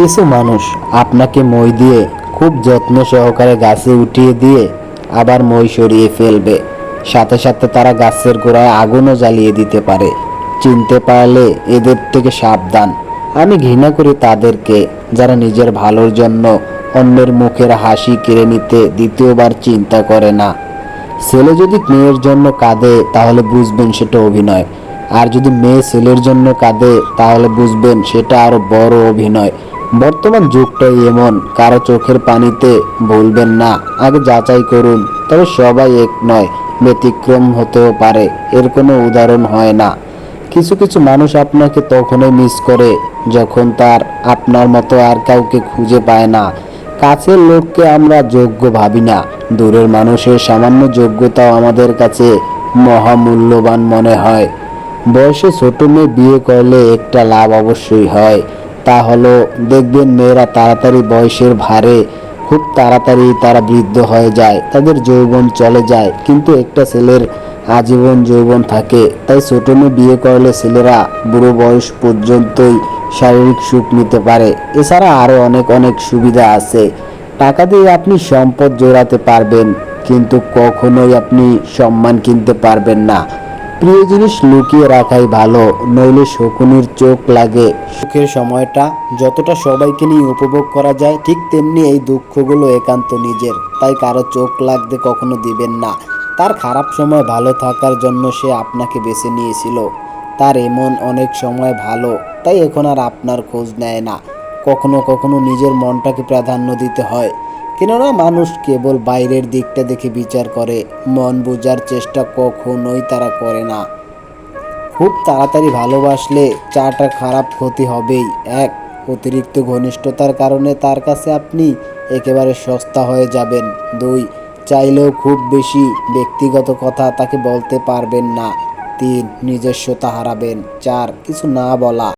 কিছু মানুষ আপনাকে মই দিয়ে খুব যত্ন সহকারে গাছে উঠিয়ে দিয়ে আবার মই সরিয়ে ফেলবে। সাথে সাথে তারা গাছের গোড়ায় আগুনও জ্বালিয়ে দিতে পারে। চিনতে পারলে এদের থেকে সাবধান। আমি ঘৃণা করি তাদেরকে যারা নিজের ভালোর জন্য অন্যের মুখের হাসি কেড়ে নিতে দ্বিতীয়বার চিন্তা করে না। ছেলে যদি মেয়ের জন্য কাঁদে, তাহলে বুঝবেন সেটা অভিনয়। আর যদি মেয়ে ছেলের জন্য কাঁদে, তাহলে বুঝবেন সেটা আরও বড় অভিনয়। বর্তমান যুগটাই এমন, কারও চোখের পানিতে ভুলবেন না, আগে যাচাই করুন, তবে সবাই এক নয়, ব্যতিক্রম হতেও পারে, এর কোনো উদাহরণ হয় না। কিছু কিছু মানুষ আপনাকে তখনই মিস করে, যখন তার আপনার মতো আর কাউকে খুঁজে পায় না। কাছের লোককে আমরা যোগ্য ভাবি না, দূরের মানুষের সামান্য যোগ্যতাও আমাদের কাছে মহামূল্যবান মনে হয়। বয়সে ছোট মেয়ে বিয়ে করলে একটা লাভ অবশ্যই হয়। তা হলো, দেখবেন মেয়েরা তাড়াতাড়ি বয়সের ভারে খুব তাড়াতাড়ি তারা বৃদ্ধ হয়ে যায়, তাদের যৌবন চলে যায়। কিন্তু একটা ছেলের আজীবন যৌবন থাকে, তাই ছোট মেয়ে বিয়ে করলে ছেলেরা বুড়ো বয়স পর্যন্তই শারীরিক সুখ নিতে পারে। এছাড়া আরও অনেক অনেক সুবিধা আছে। টাকা দিয়ে আপনি সম্পদ জোড়াতে পারবেন, কিন্তু কখনোই আপনি সম্মান কিনতে পারবেন না। প্রিয় জিনিস লুকিয়ে রাখাই ভালো, নইলে শকুনির চোখ লাগে। সুখের সময়টা যতটা সবাইকে নিয়ে উপভোগ করা যায়, ঠিক তেমনি এই দুঃখগুলো একান্ত নিজের। তাই কারও চোখ লাগতে কখনো দিবেন না। তার খারাপ সময় ভালো থাকার জন্য সে আপনাকে বেছে নিয়েছিল। তার এমন অনেক সময় ভালো, তাই এখন আর আপনার খোঁজ নেয় না। কখনো কখনো নিজের মনটাকে প্রাধান্য দিতে হয়। কেননা মানুষ কেবল বাইরের দিকটা দেখে বিচার করে, মন বোঝার চেষ্টা কখনোই তারা করে না। খুব তাড়াতাড়ি ভালোবাসলে চাটা খারাপ ক্ষতি হবেই। এক, অতিরিক্ত ঘনিষ্ঠতার কারণে তার কাছে আপনি একেবারে সস্তা হয়ে যাবেন। দুই, চাইলেও খুব বেশি ব্যক্তিগত কথা তাকে বলতে পারবেন না। তিন, নিজস্বতা হারাবেন। চার, কিছু না বলা।